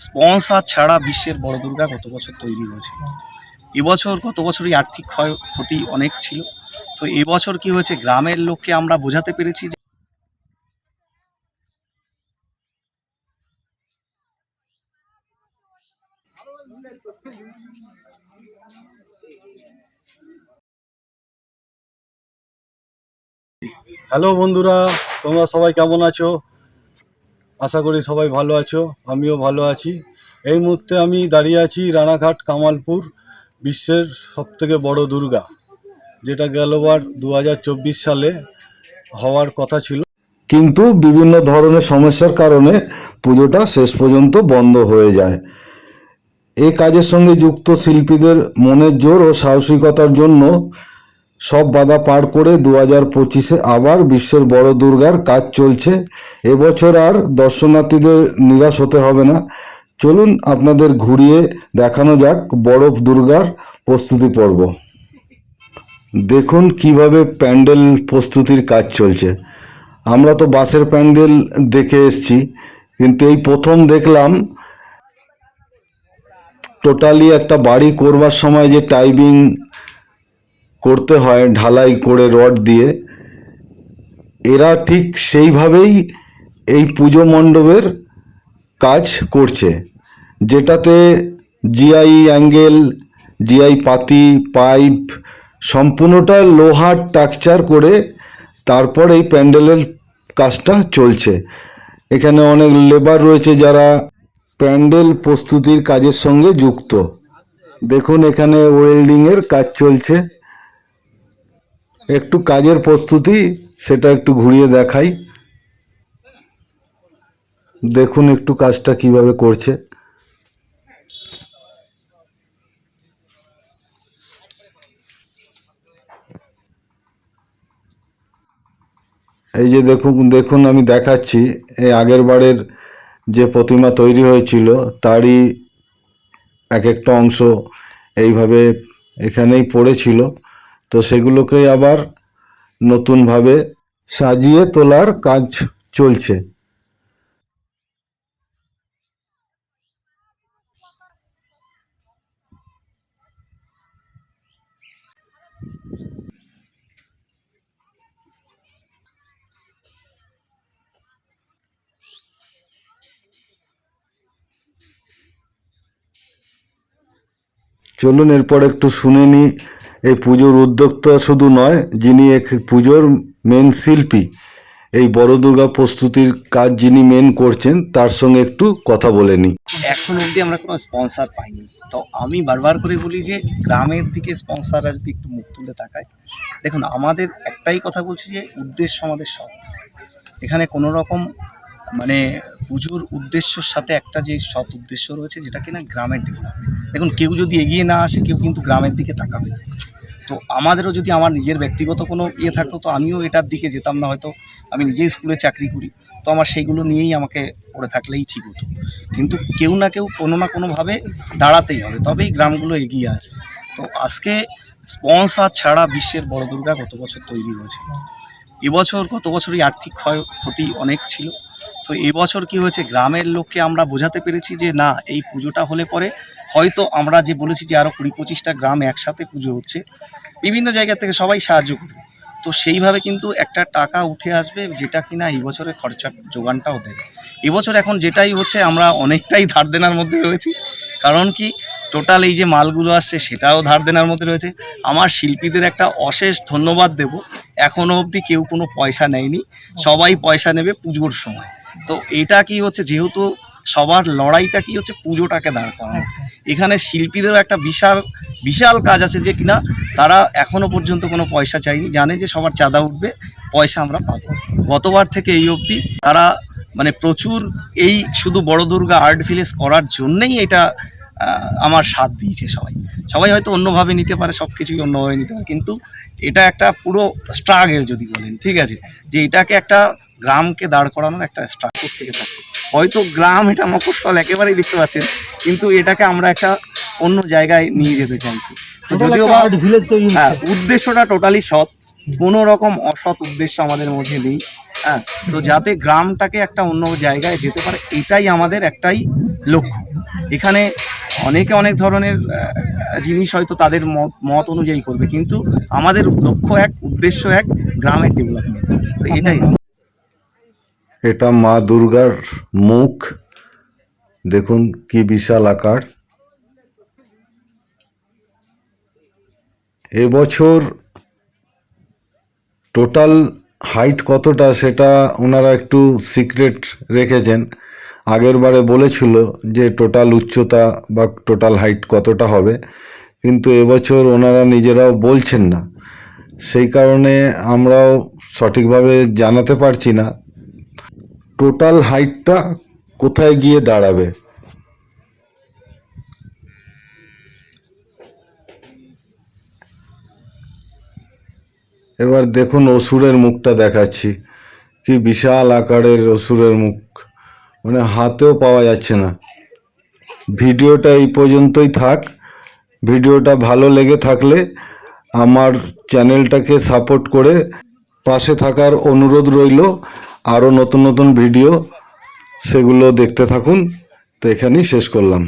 Sponsor ছাড়া বিশ্বের বড় দুর্গা গত বছর তৈরি হয়েছে এবছর গত বছরই আর্থিক ক্ষয় ক্ষতি অনেক ছিল। তো এবছর কি হয়েছে? গ্রামের লোককে আমরা বোঝাতে পেরেছি যে হ্যালো বন্ধুরা, তোমরা সবাই কেমন আছো? আশা করি সবাই ভালো আছো, আমিও ভালো আছি। এই মুহূর্তে আমি দাঁড়িয়ে আছি রানাঘাট কামালপুর বিশ্বের সবথেকে বড় দুর্গা, যেটা গেলবার দু হাজার চব্বিশ সালে হওয়ার কথা ছিল। কিন্তু বিভিন্ন ধরনের সমস্যার কারণে পুজোটা শেষ পর্যন্ত বন্ধ হয়ে যায়। এই কাজের সঙ্গে যুক্ত শিল্পীদের মনের জোর ও সাহসিকতার জন্য সব বাধা পার করে দু হাজার পঁচিশে আবার বিশ্বের বড় দুর্গার কাজ চলছে। এবছর আর দর্শনার্থীদের নিরাশ হতে হবে না। চলুন আপনাদের ঘুরিয়ে দেখানো যাক বড় দুর্গার প্রস্তুতি পর্ব। দেখুন কীভাবে প্যান্ডেল প্রস্তুতির কাজ চলছে। আমরা তো বাসের প্যান্ডেল দেখে এসছি, কিন্তু এই প্রথম দেখলাম টোটালি একটা বাড়ি করবার সময় যে টাইমিং করতে হয়, ঢালাই করে রড দিয়ে। এরা ঠিক সেইভাবেই এই পুজো মণ্ডপের কাজ করছে। যেটাতে জিআই অ্যাঙ্গেল জিআই পাতি পাইপ সম্পূর্ণটা লোহার টাকচার করে তারপর এই প্যান্ডেলের কাজটা চলছে। এখানে অনেক লেবার রয়েছে যারা প্যান্ডেল প্রস্তুতির কাজের সঙ্গে যুক্ত। দেখুন এখানে ওয়েল্ডিংয়ের কাজ চলছে। একটু কাজের প্রস্তুতি, সেটা একটু ঘুরিয়ে দেখাই। দেখুন একটু কাজটা কীভাবে করছে। এই যে দেখুন দেখুন আমি দেখাচ্ছি, এই আগের বারের যে প্রতিমা তৈরি হয়েছিল, তারই এক একটা অংশ এইভাবে এখানেই পড়েছিল। তো সেগুলোকেই আবার নতুনভাবে সাজিয়ে তোলার কাজ চলছে। চলুন এরপর একটু শুনে নি এই পুজোর উদ্যোক্তা শুধু নয়, যিনি এক পুজোর মেন শিল্পী, এই বড় দুর্গা প্রস্তুতির কাজ যিনি মেন করছেন, তার সঙ্গে একটু কথা বলে নি এখন অবধি আমরা কোনো স্পন্সর পাইনি। তো আমি বারবার করে বলি যে, গ্রামের দিকে স্পন্সররা যদি একটু মুখ তুলে তাকায়, দেখুন, আমাদের একটাই কথা বলছি যে, উদ্দেশ্য আমাদের সব। এখানে কোনো রকম মানে পুজোর উদ্দেশ্যর সাথে একটা যে সৎ উদ্দেশ্য রয়েছে যেটা কিনা গ্রামের ডেভেলপমেন্ট দেখুন, কেউ যদি এগিয়ে না আসে, কেউ কিন্তু গ্রামের দিকে তাকাবে না। তো আমাদেরও যদি আমার নিজের ব্যক্তিগত কোনো ইয়ে থাকতো, তো আমিও এটার দিকে যেতাম না হয়তো। আমি নিজেই স্কুলে চাকরি করি, তো আমার সেইগুলো নিয়েই আমাকে পড়ে থাকলেই ঠিক হতো। কিন্তু কেউ না কেউ কোনো না কোনোভাবে দাঁড়াতেই হবে, তবেই গ্রামগুলো এগিয়ে আসবে। তো আজকে স্পন্সর ছাড়া বিশ্বের বড় দুর্গা গত বছর তৈরি হয়েছে এবছর গত বছরই আর্থিক ক্ষয় ক্ষতি অনেক ছিল। তো এবছর কি হয়েছে? গ্রামের লোককে আমরা বোঝাতে পেরেছি যে, না, এই পুজোটা হলে পরে হয়তো আমরা যে বলেছি যে আরও কুড়ি পঁচিশটা গ্রাম একসাথে পুজো হচ্ছে, বিভিন্ন জায়গা থেকে সবাই সাহায্য করবে। তো সেইভাবে কিন্তু একটা টাকা উঠে আসবে যেটা কিনা এই বছরের খরচার যোগানটাও দেবে। এবছর এখন যেটাই হচ্ছে, আমরা অনেকটাই ধার দেনার মধ্যে রয়েছি। কারণ কি, টোটাল এই যে মালগুলো আসছে, সেটাও ধার দেনার মধ্যে রয়েছে। আমার শিল্পীদের একটা অশেষ ধন্যবাদ দেব। এখনও অবধি কেউ কোনো পয়সা নেয়নি। সবাই পয়সা নেবে পুজোর সময়। তো এটা কি হচ্ছে যেহেতু সবার লড়াইটা কি হচ্ছে পুজোটাকে দাঁড় করানো। এখানে শিল্পীদেরও একটা বিশাল বিশাল কাজ আছে যে কিনা তারা এখনও পর্যন্ত কোনো পয়সা চায়নি জানে যে সবার চাঁদা উঠবে পয়সা আমরা পাবো। গতবার থেকে এই অবধি তারা মানে প্রচুর এই শুধু বড় দুর্গা আর্ট ভিলেজ করার জন্যেই এটা আমার সাথ দিয়েছে সবাই। সবাই হয়তো অন্যভাবে নিতে পারে সব কিছুই অন্যভাবে নিতে পারে কিন্তু এটা একটা পুরো স্ট্রাগেল যদি বলেন ঠিক আছে? যে এটাকে একটা গ্রামকে দাঁড় করানোর একটা স্ট্রাগল থেকে থাকছে হয়তো গ্রাম এটা মফস্বল একেবারেই দেখতে পাচ্ছেন কিন্তু এটাকে আমরা একটা অন্য জায়গায় নিয়ে যেতে চাইছি। তো যদিও বা হ্যাঁ উদ্দেশ্যটা টোটালি সৎ কোনো রকম অসৎ উদ্দেশ্য আমাদের মধ্যে নেই হ্যাঁ। তো যাতে গ্রামটাকে একটা অন্য জায়গায় যেতে পারে এটাই আমাদের একটাই লক্ষ্য। এখানে অনেকে অনেক ধরনের জিনিস হয়তো তাদের মত মত অনুযায়ী করবে কিন্তু আমাদের লক্ষ্য এক উদ্দেশ্য এক গ্রামের ডেভেলপমেন্ট তো এটাই। এটা মা দুর্গার মুখ। দেখুন কি বিশাল আকার। এবছর টোটাল হাইট কতটা সেটা ওনারা একটু সিক্রেট রেখেছেন। আগের বারে বলেছিল যে টোটাল উচ্চতা বা টোটাল হাইট কতটা হবে। কিন্তু এবছর ওনারা নিজেরাও বলছেন না। সেই কারণে আমরাও সঠিকভাবে জানাতে পারছি না। টোটাল হাইটটা কোথায় গিয়ে দাঁড়াবে? এবার দেখুন অসুরের মুখটা দেখাচ্ছি। কি বিশাল আকারের অসুরের মুখ। মানে হাতেও পাওয়া যাচ্ছে না। ভিডিওটা এই পর্যন্তই থাক। ভিডিওটা ভালো লেগে থাকলে আমার চ্যানেলটাকে সাপোর্ট করে পাশে থাকার অনুরোধ রইল। আরও নতুন নতুন ভিডিও সেগুলো দেখতে থাকুন। তো এখানেই শেষ করলাম।